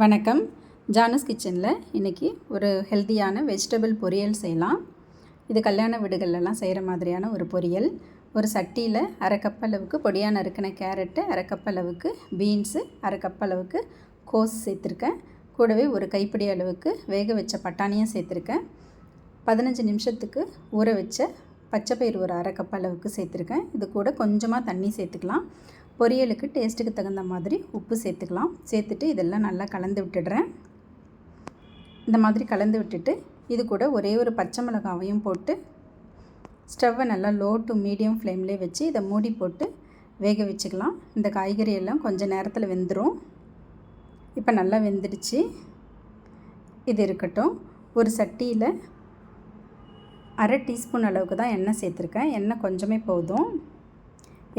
வணக்கம். ஜானஸ் கிச்சனில் இன்றைக்கி ஒரு ஹெல்த்தியான வெஜிடபிள் பொரியல் செய்யலாம். இது கல்யாண வீடுகள்லாம் செய்கிற மாதிரியான ஒரு பொரியல். ஒரு சட்டியில் அரை கப் அளவுக்கு பொடியாக நறுக்கின கேரட்டு அரை கப் அளவுக்கு பீன்ஸு அரை கப் அளவுக்கு கோஸ் சேர்த்துருக்கேன். கூடவே ஒரு கைப்பிடி அளவுக்கு வேக வச்ச பட்டாணியும் சேர்த்துருக்கேன். பதினஞ்சு நிமிஷத்துக்கு ஊற வச்ச பச்சைப்பயிறு ஒரு அரை கப் அளவுக்கு சேர்த்துருக்கேன். இது கூட கொஞ்சமாக தண்ணி சேர்த்துக்கலாம். பொரியலுக்கு டேஸ்ட்டுக்கு தகுந்த மாதிரி உப்பு சேர்த்துக்கலாம். சேர்த்துட்டு இதெல்லாம் நல்லா கலந்து விட்டுடுறேன். இந்த மாதிரி கலந்து விட்டுட்டு இது கூட ஒரே ஒரு பச்சை மிளகாவையும் போட்டு ஸ்டவ்வை நல்லா லோ டு மீடியம் ஃப்ளேம்லேயே வச்சு இதை மூடி போட்டு வேக வச்சுக்கலாம். இந்த காய்கறி எல்லாம் கொஞ்சம் நேரத்தில் வெந்துடும் இப்போ நல்லா வெந்துடுச்சு. இது இருக்கட்டும். ஒரு சட்டியில் அரை டீஸ்பூன் அளவுக்கு தான் எண்ணெய் சேர்த்துருக்கேன். எண்ணெய் கொஞ்சமே போதும்.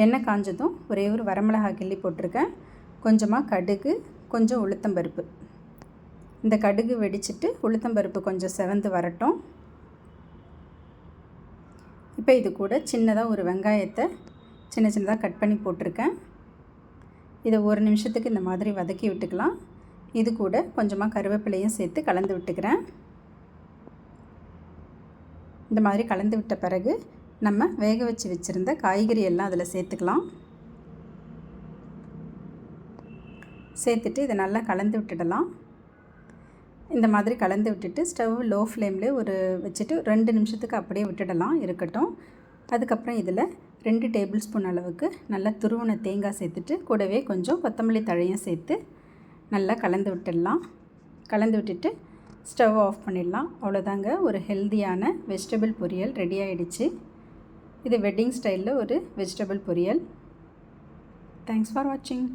எண்ணெய் காஞ்சதும் ஒரே ஒரு வரமிளகாய் கிள்ளி போட்டிருக்கேன். கொஞ்சமாக கடுகு கொஞ்சம் உளுத்தம்பருப்பு இந்த கடுகு வெடிச்சிட்டு உளுத்தம்பருப்பு கொஞ்சம் செவந்து வரட்டும். இப்போ இது கூட சின்னதாக ஒரு வெங்காயத்தை சின்ன சின்னதாக கட் பண்ணி போட்டிருக்கேன். இதை ஒரு நிமிஷத்துக்கு இந்த மாதிரி வதக்கி விட்டுக்கலாம். இது கூட கொஞ்சமாக கருவேப்பிலையும் சேர்த்து கலந்து விட்டுக்கிறேன். இந்த மாதிரி கலந்து விட்ட பிறகு நம்ம வேக வச்சு வச்சுருந்த காய்கறி எல்லாம் அதில் சேர்த்துக்கலாம். சேர்த்துட்டு இதை நல்லா கலந்து விட்டுடலாம். இந்த மாதிரி கலந்து விட்டுட்டு ஸ்டவ் லோ ஃப்ளேமில் ஒரு வச்சுட்டு ரெண்டு நிமிஷத்துக்கு அப்படியே விட்டுடலாம் இருக்கட்டும். அதுக்கப்புறம் இதில் ரெண்டு டேபிள் ஸ்பூன் அளவுக்கு நல்லா துருவன தேங்காய் சேர்த்துட்டு கூடவே கொஞ்சம் கொத்தமல்லி தழையும் சேர்த்து நல்லா கலந்து விட்டுடலாம். கலந்து விட்டுட்டு ஸ்டவ் ஆஃப் பண்ணிடலாம். அவ்வளோதாங்க ஒரு ஹெல்த்தியான வெஜிடபிள் பொரியல் ரெடி ஆகிடுச்சு இது வெட்டிங் ஸ்டைலில் ஒரு வெஜிடபிள் பொரியல். தேங்க்ஸ் ஃபார் வாட்சிங்